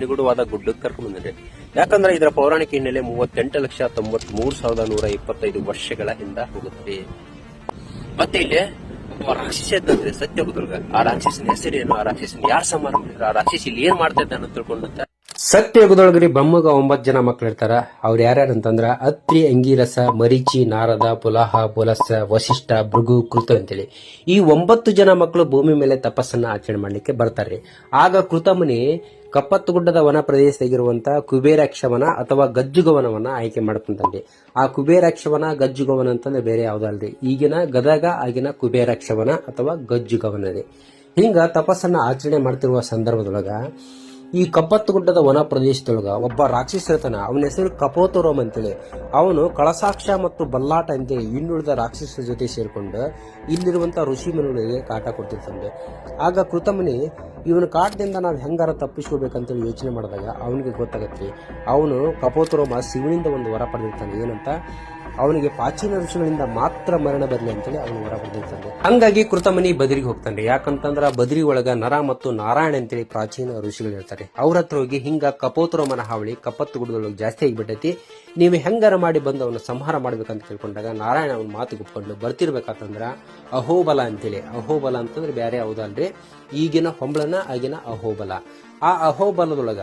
ನಿಗೂಢವಾದ ಗುಡ್ಡಕ್ಕೆ ಕರ್ಕೊಂಡು ಬಂದಿದೆ. ಯಾಕಂದ್ರೆ ಇದರ ಪೌರಾಣಿಕ ಹಿನ್ನೆಲೆ ಮೂವತ್ತೆಂಟು ಲಕ್ಷ ತೊಂಬತ್ ಮೂರು ಸಾವಿರದ ನೂರ ಇಪ್ಪತ್ತೈದು ವರ್ಷಗಳ ಹಿಂದ ಹೋಗುತ್ತದೆ. ಮತ್ತೆ ಇಲ್ಲಿ ಒಬ್ಬ ರಾಕ್ಷಸ ಇದ್ದಂದ್ರೆ ಸತ್ಯಗುದುರ್ಗ ಆ ರಾಕ್ಷಸನ ಹೆಸರೇನು? ಆ ರಾಕ್ಷಸನ ಯಾರು ಸಂಬಂಧ ಆ ರಾಕ್ಷಸ ಇಲ್ಲಿ ಏನ್ ಮಾಡ್ತಾ ಇದ್ದಾನೆ ತಿಳ್ಕೊಂಡಂತ ಸತ್ಯಯುಗದೊಳಗರಿ ಬ್ರಹ್ಮಗ ಒಂಬತ್ತು ಜನ ಮಕ್ಳು ಇರ್ತಾರ ಅವ್ರು ಯಾರ್ಯಾರು ಅಂತಂದ್ರೆ ಅತ್ರಿ, ಅಂಗೀರಸ, ಮರೀಚಿ, ನಾರದ, ಪುಲಾಹ ಪುಲಸ ವಶಿಷ್ಠ ಭೃಗು, ಕೃತ ಅಂತೇಳಿ. ಈ ಒಂಬತ್ತು ಜನ ಮಕ್ಕಳು ಭೂಮಿ ಮೇಲೆ ತಪಸ್ಸನ್ನ ಆಚರಣೆ ಮಾಡ್ಲಿಕ್ಕೆ ಬರ್ತಾರೆ ಆಗ ಕೃತಮುನಿ ಕಪ್ಪತ್ತುಗುಡ್ಡದ ವನ ಪ್ರದೇಶದಾಗಿರುವಂತಹ ಕುಬೇರಾಕ್ಷವನ ಅಥವಾ ಗಜ್ಜುಗವನವನ್ನ ಆಯ್ಕೆ ಮಾಡ್ಕೊಂತಂದೆ ಆ ಕುಬೇರಾಕ್ಷವನ, ಗಜ್ಜುಗವನ ಅಂತಂದ್ರೆ ಬೇರೆ ಯಾವ್ದಲ್ರಿ ಈಗಿನ ಗದಗ, ಆಗಿನ ಕುಬೇರಾಕ್ಷವನ ಅಥವಾ ಗಜ್ಜುಗವನದೇ ಹಿಂಗ ತಪಸ್ಸನ್ನ ಆಚರಣೆ ಮಾಡ್ತಿರುವ ಸಂದರ್ಭದೊಳಗ ಈ ಕಪ್ಪತ್ತು ಗುಡ್ಡದ ವನ ಪ್ರದೇಶದೊಳಗ ಒಬ್ಬ ರಾಕ್ಷಸ ಇರ್ತಾನ ಅವನ ಹೆಸರು ಕಪೋತರೋಮ್ ಅಂತೇಳಿ. ಅವನು ಕಳಸಾಕ್ಷ ಮತ್ತು ಬಲ್ಲಾಟ ಅಂತೇಳಿ ಇನ್ನುಳಿದ ರಾಕ್ಷಸರ ಜೊತೆ ಸೇರಿಕೊಂಡು ಇಲ್ಲಿರುವಂತಹ ಋಷಿ ಮನುಗಳಿಗೆ ಕಾಟ ಕೊಡ್ತಿರ್ತಾನೆ ಆಗ ಕೃತಮುನಿ ಇವನ ಕಾಟದಿಂದ ನಾವು ಹೆಂಗಾರ ತಪ್ಪಿಸ್ಕೋಬೇಕಂತೇಳಿ ಯೋಚನೆ ಮಾಡಿದಾಗ ಅವನಿಗೆ ಗೊತ್ತಾಗತ್ತೆ, ಅವನು ಕಪೋತ್ರೋಮ ಶಿವನಿಂದ ಒಂದು ವರ ಪಡೆದಿರ್ತಾನೆ. ಏನಂತ? ಅವನಿಗೆ ಪ್ರಾಚೀನ ಋಷಿಗಳಿಂದ ಮಾತ್ರ ಮರಣ ಬರಲಿ ಅಂತೇಳಿ ಅವನು ಹೊರ ಬಂದಿರ್ತಾನೆ ಹಂಗಾಗಿ ಕೃತಮನಿ ಬದರಿಗೆ ಹೋಗ್ತಾನೆ. ಯಾಕಂತಂದ್ರ ಬದರಿ ಒಳಗ ನರ ಮತ್ತು ನಾರಾಯಣ ಅಂತೇಳಿ ಪ್ರಾಚೀನ ಋಷಿಗಳು ಇರ್ತಾರೆ ಅವ್ರ ಹತ್ರ ಹೋಗಿ ಹಿಂಗ ಕಪೋತ್ರೋಮನ ಹಾವಳಿ ಕಪ್ಪತ್ತು ಗುಡ್ಡದೊಳಗೆ ಜಾಸ್ತಿ ಆಗಿಬಿಟ್ಟೈತಿ. ನೀವು ಹೆಂಗಾರ ಮಾಡಿ ಬಂದು ಅವನ ಸಂಹಾರ ಮಾಡ್ಬೇಕಂತ ಕೇಳ್ಕೊಂಡಾಗ ನಾರಾಯಣ ಅವನ ಮಾತು ಒಪ್ಕೊಂಡು ಬರ್ತಿರ್ಬೇಕಂತಂದ್ರ ಅಹೋಬಲ ಅಂತೇಳಿ. ಅಹೋಬಲ ಅಂತಂದ್ರೆ ಬೇರೆ ಯಾವುದಲ್ರಿ? ಈಗಿನ ಹೊಂಬಳನ ಆಗಿನ ಅಹೋಬಲ. ಆ ಅಹೋಬಲದೊಳಗ